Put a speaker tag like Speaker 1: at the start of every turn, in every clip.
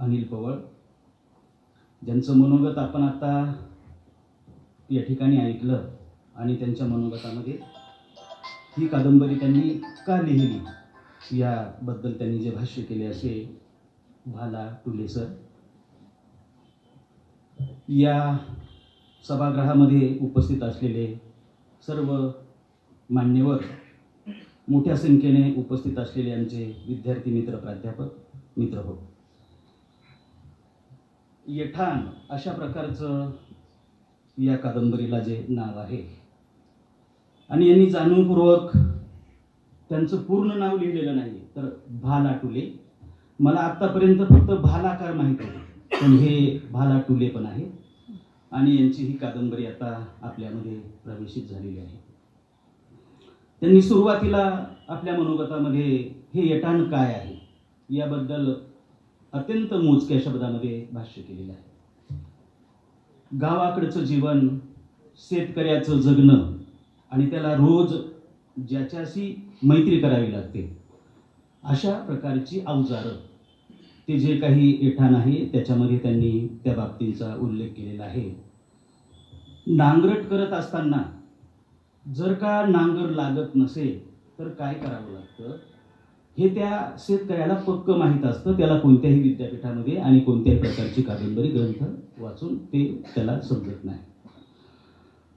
Speaker 1: अनिल पवळ ज्यांचं मनोगत आपण आता या ठिकाणी ऐकलं आणि त्यांच्या मनोगतामध्ये ही कादंबरी त्यांनी का लिहिली याबद्दल त्यांनी जे भाष्य केले असे भाला टुले सर. या सभागृहामध्ये उपस्थित असलेले सर्व मान्यवर मोठ्या संख्येने उपस्थित असलेले आमचे विद्यार्थी मित्र प्राध्यापक मित्र हो येठाण अशा प्रकारचं या कादंबरीला जे नाव आहे. आणि यांनी जाणूनपूर्वक त्यांचं पूर्ण नाव लिहिलेलं नाही तर भाला टुले मला आत्तापर्यंत फक्त भालाकार माहीत आहे पण हे भाला टुले पण आहे. आणि यांची ही कादंबरी आता आपल्यामध्ये प्रवेशित झालेली आहे. त्यांनी सुरुवातीला आपल्या मनोगतामध्ये हे येटाण काय आहे याबद्दल अत्यंत मोजक्या शब्दामध्ये भाष्य केलेलं आहे. गावाकडचं जीवन शेतकऱ्याचं जगणं आणि त्याला रोज ज्याच्याशी मैत्री करावी लागते अशा प्रकारची अवजारं. ते जे काही येठाण आहे त्याच्यामध्ये त्यांनी त्या बाबतींचा उल्लेख केलेला आहे. नांगरट करत असताना जर का नांगर लागत नसेल तर काय करावं लागतं? हे त्या शेतकऱ्याला पक्क माहीत असतं त्याला कोणत्याही विद्यापीठामध्ये आणि कोणत्याही प्रकारची कादंबरी ग्रंथ वाचून ते त्याला समजत नाही.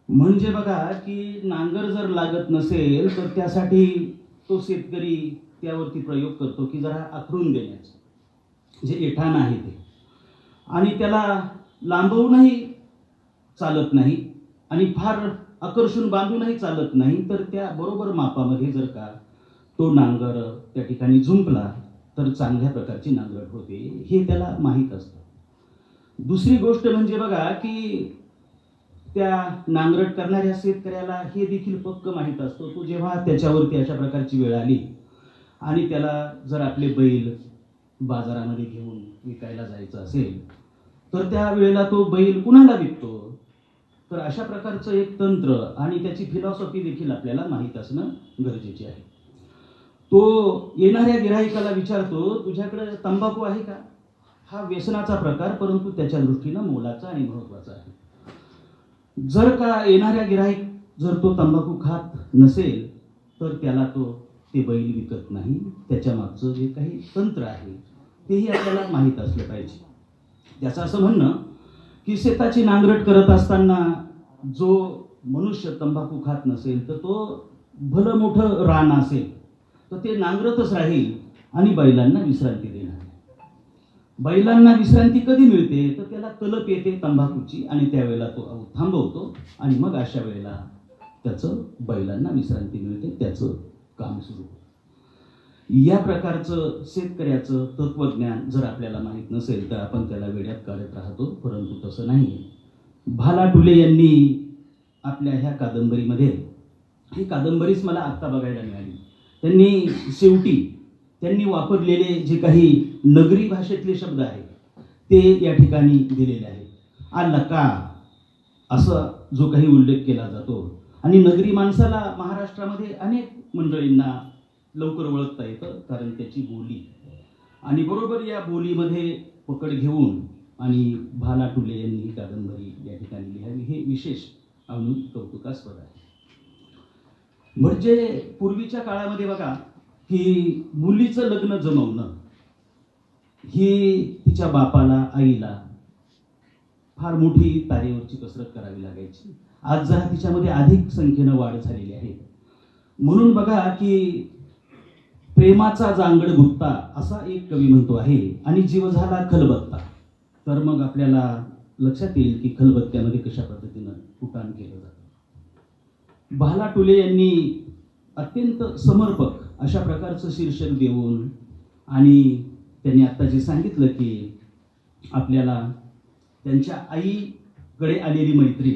Speaker 1: म्हणजे बघा की नांगर जर लागत नसेल तर त्यासाठी तो शेतकरी त्यावरती प्रयोग करतो की जरा आखरून देण्याचं. जे एठाण आहे ते. आणि त्याला लांबवूनही चालत नाही आणि फार आकर्षून बांधूनही चालत नाही तर त्या बरोबर मापामध्ये जर का तो नांगर त्या ठिकाणी झुंपला तर चांगल्या प्रकारची नांगरट होते हे त्याला माहीत असतं. दुसरी गोष्ट म्हणजे बघा की त्या नांगरट करणाऱ्या शेतकऱ्याला हे देखील पक्क माहीत असतो. तो जेव्हा त्याच्यावरती अशा प्रकारची वेळ आली आणि त्याला जर आपले बैल बाजारामध्ये घेऊन विकायला जायचं असेल तर त्या वेळेला तो बैल कुणाला विकतो? तर अशा प्रकारचं एक तंत्र आणि त्याची फिलॉसॉफी देखील आपल्याला माहीत असणं गरजेचे आहे. तो येणाऱ्या गिराहिकाला विचारतो तुझ्याकडे तंबाखू आहे का? हा व्यसनाचा प्रकार परंतु त्याच्या दृष्टीनं मोलाचा आणि महत्त्वाचा आहे. जर का येणाऱ्या गिराहिक जर तो तंबाखू खात नसेल तर त्याला तो ते बैल विकत नाही. त्याच्या मागचं जे काही तंत्र आहे तेही आपल्याला माहीत असलं पाहिजे. त्याचं असं म्हणणं की शेताची नांगरट करत असताना जो मनुष्य तंबाखू खात नसेल तर तो भलं मोठं रान असेल. तर ते नांगरतच राहील आणि बैलांना विश्रांती देणार बैलांना विश्रांती कधी मिळते? तर त्याला तलप येते तंबाखूची आणि त्यावेळेला तो थांबवतो आणि मग अशा वेळेला त्याचं बैलांना विश्रांती मिळते त्याचं काम सुरू होतं. या प्रकारचं शेतकऱ्याचं तत्वज्ञान जर आपल्याला माहीत नसेल तर आपण त्याला वेड्यात काढत राहतो परंतु तसं नाही. भाला टुले यांनी आपल्या ह्या कादंबरीमध्ये ही कादंबरीच मला आत्ता बघायला मिळाली. त्यांनी शेवटी त्यांनी वापरलेले जे काही नगरी भाषेतले शब्द आहेत ते या ठिकाणी दिलेले आहेत. आ लका असं जो काही उल्लेख केला जातो. आणि नगरी माणसाला महाराष्ट्रामध्ये अनेक मंडळींना लवकर ओळखता येतं कारण त्याची बोली. आणि बरोबर या बोलीमध्ये पकड घेऊन आणि भाला टुले यांनी कादंबरी या ठिकाणी लिहावी हे विशेष आणून कौतुकास्पद आहे. म्हणजे पूर्वीच्या काळामध्ये बघा की मुलीचं लग्न जमवणं ही तिच्या बापाला आईला फार मोठी तारेवरची कसरत करावी लागायची. आज जरा तिच्यामध्ये अधिक संख्येनं वाढ झालेली आहे. म्हणून बघा की प्रेमाचा जांगड गुप्ता असा एक कवी म्हणतो आहे आणि जीव झाला खलबत्ता. तर मग आपल्याला लक्षात येईल की खलबत्त्यामध्ये कशा पद्धतीनं कुटाण केलं. भाला टुले यांनी अत्यंत समर्पक अशा प्रकारचं शीर्षक देऊन आणि त्यांनी आत्ता जे सांगितलं की आपल्याला त्यांच्या आईकडे आलेली मैत्री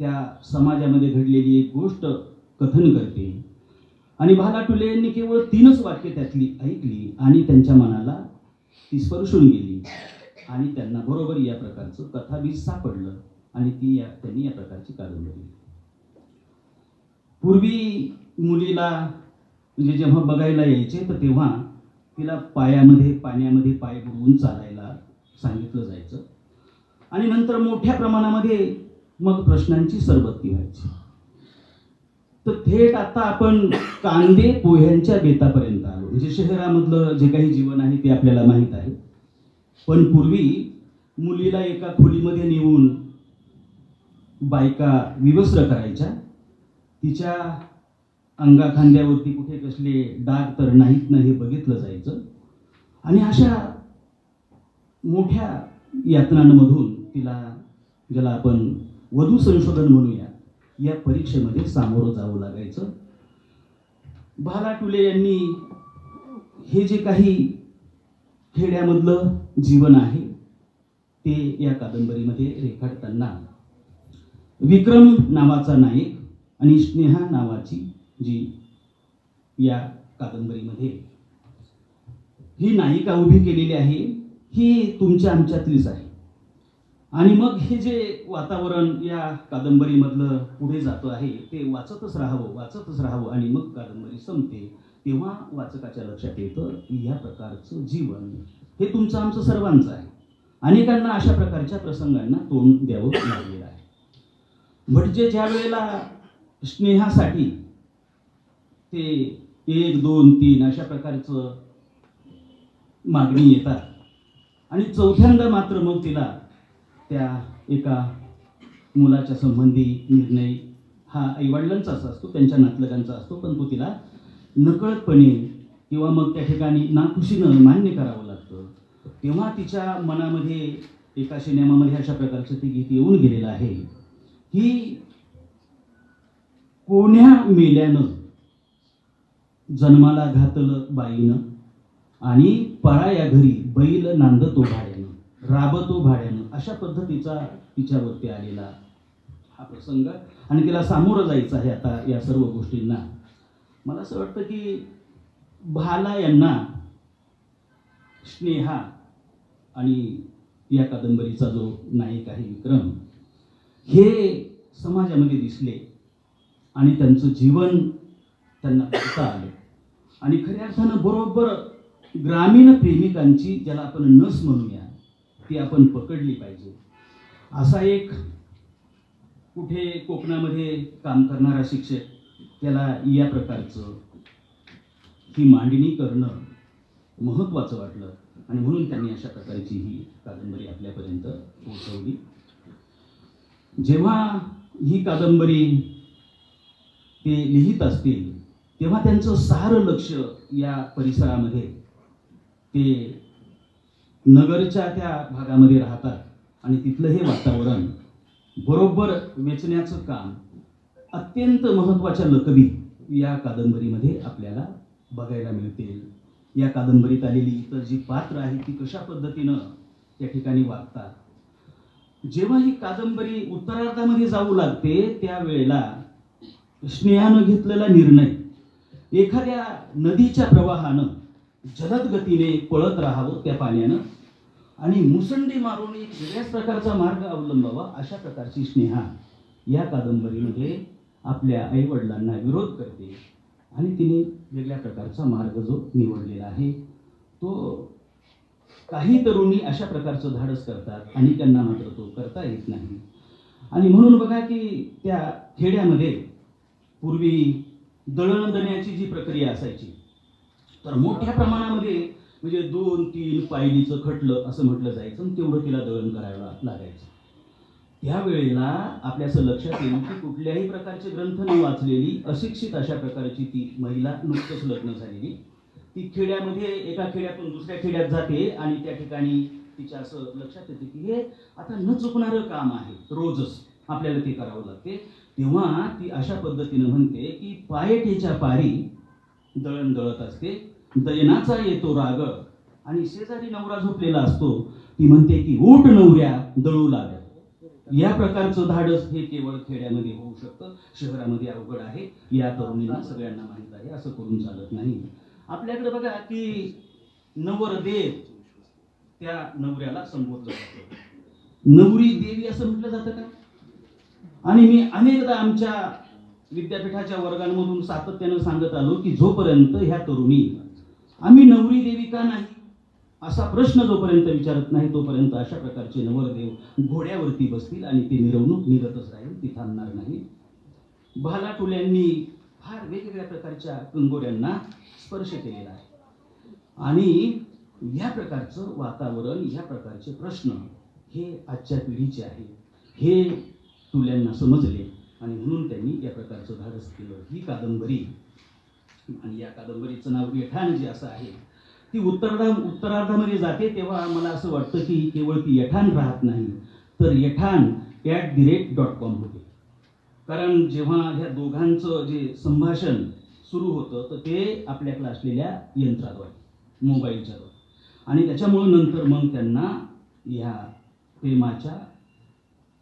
Speaker 1: त्या समाजामध्ये घडलेली एक गोष्ट कथन करते आणि भाला टुले यांनी केवळ तीनच वाक्य त्यातली ऐकली आणि त्यांच्या मनाला ती स्पर्शून गेली आणि त्यांना बरोबर या प्रकारचं कथाबीज सापडलं आणि ती या त्यांनी या प्रकारची कादंबरी लिहिली. पूर्वी मुलीला म्हणजे जेव्हा बघायला यायचे तर तेव्हा तिला पायामध्ये पाण्यामध्ये पाय बुडवून चालायला सांगितलं जायचं. आणि नंतर मोठ्या प्रमाणामध्ये मग प्रश्नांची सरबत्ती व्हायची. तर थेट आता आपण कांदे पोह्यांच्या बेतापर्यंत आलो. म्हणजे शहरामधलं जे काही जीवन आहे ते आपल्याला माहीत आहे. पण पूर्वी मुलीला एका खोलीमध्ये नेऊन बायका विवस्त्र करायच्या. तिच्या अंगाखांद्यावरती कुठे कसले डाग तर नाहीत ना हे बघितलं जायचं. आणि अशा मोठ्या यातनांमधून तिला ज्याला आपण वधू संशोधन म्हणूया या परीक्षेमध्ये सामोरं जावं लागायचं. भाला टुले यांनी हे जे काही खेड्यामधलं जीवन आहे ते या कादंबरीमध्ये रेखाटताना विक्रम नावाचा नायक आणि स्नेहा नावाची जी या कादंबरीमध्ये ही नायिका उभी केलेली आहे ही तुमच्या आमच्यातलीच आहे. आणि मग हे जे वातावरण या कादंबरीमधलं पुढे जातं आहे ते वाचतच राहावं वाचतच राहावं आणि मग कादंबरी संपते तेव्हा वाचकाच्या लक्षात येतं या प्रकारचं जीवन हे तुमचं आमचं सर्वांचं आहे. अनेकांना अशा प्रकारच्या प्रसंगांना तोंड द्यावं लागलेलं आहे. म्हणजे ज्या वेळेला स्नेहासाठी ते एक दोन तीन अशा प्रकारचं मागणी येतात. आणि चौथ्यांदा मात्र मग तिला त्या एका मुलाच्या संबंधी निर्णय हा आईवडिलांचाच असतो त्यांच्या नातलगांचा असतो पण तो तिला नकळतपणे किंवा मग त्या ठिकाणी नाखुशीनं मान्य करावं लागतं. तेव्हा तिच्या मनामध्ये एका सिनेमामध्ये अशा प्रकारचं ते गीत येऊन गेलेलं आहे. की कोण्या मेल्यानं जन्माला घातलं बाईनं आणि पराया घरी बैल नांदतो भाड्यानं राबतो भाड्यानं अशा पद्धतीचा तिच्यावरती आलेला हा प्रसंग. आणि तिला सामोरं जायचं आहे आता या सर्व गोष्टींना. मला असं वाटतं की भाला यांना स्नेहा आणि या कादंबरीचा जो नायक आहे विक्रम हे समाजामध्ये दिसले. आणि त्यांचं जीवन त्यांना करता आलं. आणि खऱ्या अर्थानं बरोबर ग्रामीण प्रेमिकांची ज्याला आपण नस म्हणूया ती आपण पकडली पाहिजे. असा एक कुठे कोकणामध्ये काम करणारा शिक्षक त्याला या प्रकारचं ही मांडणी करणं महत्त्वाचं वाटलं. आणि म्हणून त्यांनी अशा प्रकारची ही कादंबरी आपल्यापर्यंत पोहोचवली. जेव्हा ही कादंबरी ते लिहित असतील तेव्हा त्यांचं सारं लक्ष या परिसरामध्ये ते नगरच्या त्या भागामध्ये राहतात आणि तिथलं हे वातावरण बरोबर वेचण्याचं काम अत्यंत महत्त्वाच्या लकबी या कादंबरीमध्ये आपल्याला बघायला मिळते. या कादंबरीत आलेली इतर जी पात्र आहेत ती कशा पद्धतीनं त्या ठिकाणी वागतात? जेव्हा ही कादंबरी उत्तरार्धामध्ये जाऊ लागते त्यावेळेला स्नेहानं घेतलेला निर्णय. एखाद्या नदीच्या प्रवाहानं जलद गतीने पळत राहावं त्या पाण्यानं आणि मुसंडी मारून एक वेगळ्याच प्रकारचा मार्ग अवलंबावा अशा प्रकारची स्नेहा या कादंबरीमध्ये आपल्या आईवडिलांना विरोध करते आणि तिने वेगळ्या प्रकारचा मार्ग जो निवडलेला आहे तो काही तरुणी अशा प्रकारचं धाडस करतात आणि त्यांना मात्र तो करता येत नाही. आणि म्हणून बघा की त्या खेड्यामध्ये पूर्वी दळण दण्याची जी प्रक्रिया असायची तर मोठ्या प्रमाणामध्ये म्हणजे दोन तीन पायलीचं खटलं असं म्हटलं जायचं आणि तेवढं तिला दळण करायला लागायचं. त्यावेळेला आपल्या असं लक्षात येईल की कुठल्याही प्रकारचे ग्रंथ न वाचलेली अशिक्षित अशा प्रकारची ती महिला नुकतंच लग्न झालेली. ती खेड्यामध्ये एका खेड्यातून दुसऱ्या खेड्यात जाते आणि त्या ठिकाणी तिच्या असं लक्षात येते की हे आता न चुकणारं काम आहे रोजच आपल्याला ते करावं लागते. तेव्हा ती अशा पद्धतीनं म्हणते की पायटेच्या पारी दळण दळत असते. दयनाचा येतो राग आणि शेजारी नवरा झोपलेला असतो. ती म्हणते की ओट नवऱ्या दळू लाग या प्रकारचं धाडस हे केवळ खेड्यामध्ये होऊ शकतं. शहरामध्ये अवघड आहे. या तरुणींना सगळ्यांना माहीत आहे. असं करून चालत नाही. आपल्याकडे बघा की नवरदेव त्या नवऱ्याला संबोधलं जातं. नवरी देवी असं म्हटलं जातं का? आणि मी अनेकदा आमच्या विद्यापीठाच्या वर्गांमधून सातत्यानं सांगत आलो की जोपर्यंत ह्या तरुणी आम्ही नवरी देवी का नाही असा प्रश्न जोपर्यंत विचारत नाही तोपर्यंत अशा प्रकारचे नवरदेव घोड्यावरती बसतील आणि ती मिरवणूक निरतच राहील ती थांबणार नाही. भालाटोल्यांनी फार वेगवेगळ्या प्रकारच्या कंगोऱ्यांना स्पर्श केलेला आहे. आणि या प्रकारचं वातावरण या प्रकारचे प्रश्न हे आजच्या पिढीचे आहे. हे तुल्यांना समजले. आणि म्हणून त्यांनी या प्रकारचं धाडस केलं. ही कादंबरी आणि या कादंबरीचं नाव येठाण जे असं आहे ती उत्तरार्धा उत्तरार्धामध्ये जाते तेव्हा मला असं वाटतं की केवळ ती यठाण राहत नाही तर यठाण at the rate dot com होते. कारण जेव्हा ह्या दोघांचं जे संभाषण सुरू होतं तर ते आपल्याकडे असलेल्या यंत्राद्वारे मोबाईलच्याद्वारे आणि त्याच्यामुळं नंतर मग त्यांना ह्या प्रेमाच्या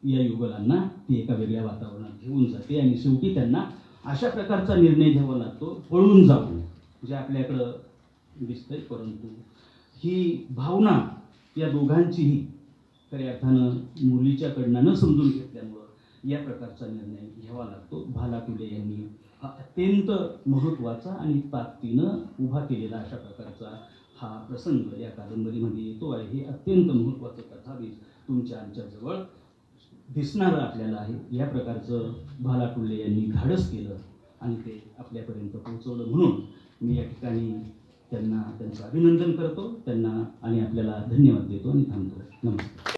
Speaker 1: या युगलांना ती एका वेगळ्या वातावरणात घेऊन जाते आणि शेवटी त्यांना अशा प्रकारचा निर्णय घ्यावा लागतो पळून जाऊन जे आपल्याकडं दिसतंय. परंतु ही भावना या दोघांचीही खऱ्या अर्थानं मुलीच्याकडनं न समजून घेतल्यामुळं या प्रकारचा निर्णय घ्यावा लागतो. भाला तुले यांनी हा अत्यंत महत्त्वाचा आणि ताकदीनं उभा केलेला अशा प्रकारचा हा प्रसंग या कादंबरीमध्ये येतो आहे. हे अत्यंत महत्त्वाचं कथाबीज तुमच्या आमच्याजवळ दिसणारं आपल्याला आहे. या प्रकारचं भाला टुल्ले यांनी धाडस केलं आणि ते आपल्यापर्यंत पोहोचवलं म्हणून मी या ठिकाणी त्यांना त्यांचं अभिनंदन करतो. त्यांना आणि आपल्याला धन्यवाद देतो आणि थांबतो. नमस्कार.